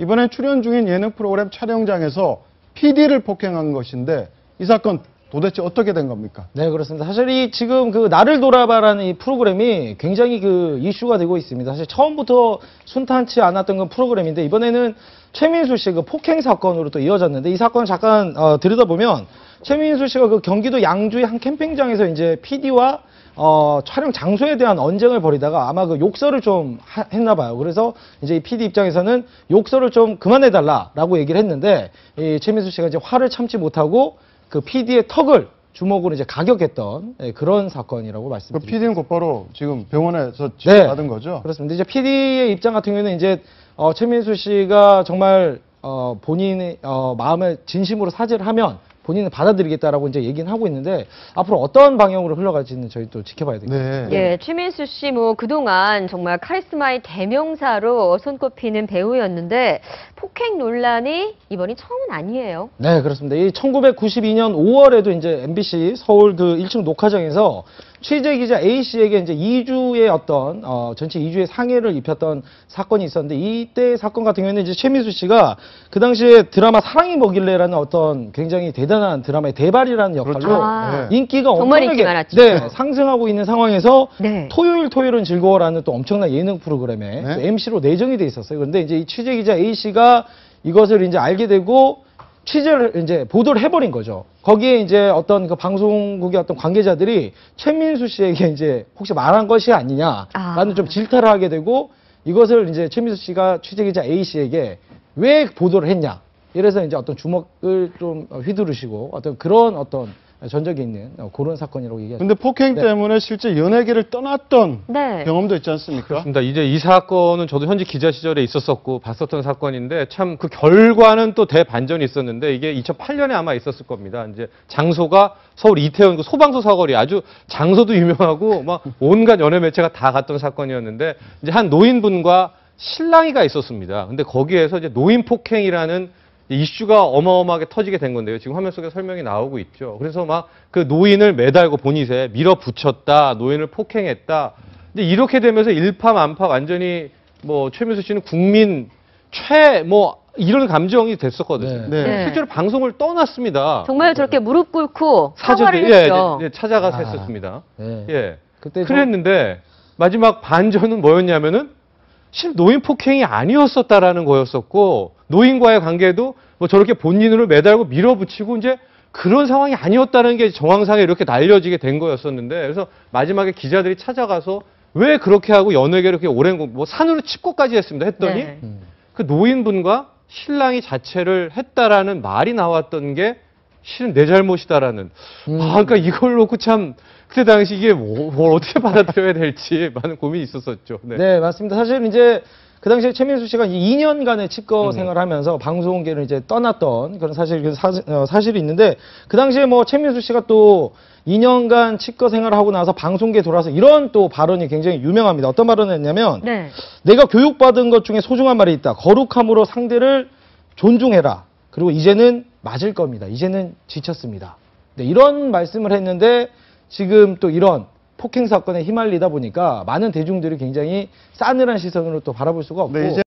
이번에 출연 중인 예능 프로그램 촬영장에서 PD를 폭행한 것인데 이 사건 도대체 어떻게 된 겁니까? 네, 그렇습니다. 사실 이 지금 그 나를 돌아봐라는 이 프로그램이 굉장히 그 이슈가 되고 있습니다. 사실 처음부터 순탄치 않았던 그 프로그램인데 이번에는 최민수 씨 그 폭행 사건으로 또 이어졌는데 이 사건을 잠깐 어, 들여다보면 최민수 씨가 그 경기도 양주의 한 캠핑장에서 이제 PD와 어, 촬영 장소에 대한 언쟁을 벌이다가 아마 그 욕설을 좀 하- 했나 봐요. 그래서 이제 이 PD 입장에서는 욕설을 좀 그만해달라라고 얘기를 했는데 이 최민수 씨가 이제 화를 참지 못하고 그 PD의 턱을 주먹으로 이제 가격했던 예, 그런 사건이라고 그 말씀드립니다. PD는 곧바로 지금 병원에서 네. 치료받은 거죠? 그렇습니다. 이제 PD의 입장 같은 경우에는 이제 어, 최민수 씨가 정말 어, 본인의 어, 마음을 진심으로 사죄를 하면 본인은 받아들이겠다라고 이제 얘기는 하고 있는데 앞으로 어떤 방향으로 흘러갈지는 저희 또 지켜봐야 되겠습니다. 네. 예, 최민수 씨 뭐 그동안 정말 카리스마의 대명사로 손꼽히는 배우였는데 폭행 논란이 이번이 처음은 아니에요. 네, 그렇습니다. 이 1992년 5월에도 이제 MBC 서울 그 1층 녹화장에서 취재 기자 A 씨에게 이제 2주의 어떤 어 전체 2주의 상해를 입혔던 사건이 있었는데 이때 사건 같은 경우에는 이제 최민수 씨가 그 당시에 드라마 사랑이 뭐길래라는 어떤 굉장히 대단한 드라마의 대발이라는 역할로 그렇죠. 아. 네. 인기가 엄청나게. 네, 상승하고 있는 상황에서 네. 토요일 토요일은 즐거워라는 또 엄청난 예능 프로그램에 네. 또 MC로 내정이 돼 있었어요. 그런데 이제 이 취재 기자 A 씨가 이것을 이제 알게 되고 취재를 이제 보도를 해버린 거죠. 거기에 이제 어떤 그 방송국의 어떤 관계자들이 최민수 씨에게 이제 혹시 말한 것이 아니냐라는 아. 좀 질타를 하게 되고 이것을 이제 최민수 씨가 취재 기자 A 씨에게 왜 보도를 했냐. 이래서 이제 어떤 주먹을 좀 휘두르시고 어떤 그런 어떤 전적이 있는 어, 그런 사건이라고 얘기하죠. 근데 폭행 네. 때문에 실제 연예계를 떠났던 네. 경험도 있지 않습니까? 그렇습니다. 이제 이 사건은 저도 현직 기자 시절에 있었었고 봤었던 사건인데 참 그 결과는 또 대반전이 있었는데 이게 2008년에 아마 있었을 겁니다. 이제 장소가 서울 이태원 그 소방서 사거리 아주 장소도 유명하고 막 온갖 연예 매체가 다 갔던 사건이었는데 이제 한 노인분과 신랑이가 있었습니다. 근데 거기에서 이제 노인 폭행이라는 이슈가 어마어마하게 터지게 된 건데요. 지금 화면 속에 설명이 나오고 있죠. 그래서 막 그 노인을 매달고 본닛에 밀어붙였다, 노인을 폭행했다. 근데 이렇게 되면서 일파만파 완전히 뭐 최민수 씨는 국민 최 뭐 이런 감정이 됐었거든요. 네. 네. 실제로 방송을 떠났습니다. 정말 저렇게 무릎 꿇고 사과를 예, 했죠. 예, 예, 찾아가서 아. 했었습니다. 네. 예. 그때 좀- 그랬는데 마지막 반전은 뭐였냐면은 실 노인 폭행이 아니었었다라는 거였었고 노인과의 관계도 뭐 저렇게 본인으로 매달고 밀어붙이고 이제 그런 상황이 아니었다는 게 정황상에 이렇게 날려지게 된 거였었는데 그래서 마지막에 기자들이 찾아가서 왜 그렇게 하고 연예계 이렇게 오랜 공- 뭐 산으로 칩고까지 했습니다. 했더니 네. 음. 그 노인분과 신랑이 자체를 했다라는 말이 나왔던 게 실은 내 잘못이다라는 음. 아 그러니까 이걸 놓고 참 그때 당시 이게 뭐, 뭘 어떻게 받아들여야 될지 많은 고민이 있었었죠. 네. 네. 맞습니다. 사실 이제 그 당시에 최민수 씨가 2년간의 치과 음. 생활을 하면서 방송계를 이제 떠났던 그런 사실, 그 사, 어, 사실이 있는데 그 당시에 뭐 최민수 씨가 또 2년간 치과 생활을 하고 나서 방송계에 돌아서 이런 또 발언이 굉장히 유명합니다. 어떤 발언을 했냐면 네. 내가 교육받은 것 중에 소중한 말이 있다. 거룩함으로 상대를 존중해라. 그리고 이제는 맞을 겁니다. 이제는 지쳤습니다. 네, 이런 말씀을 했는데 지금 또 이런 폭행 사건에 휘말리다 보니까 많은 대중들이 굉장히 싸늘한 시선으로 또 바라볼 수가 없고 네,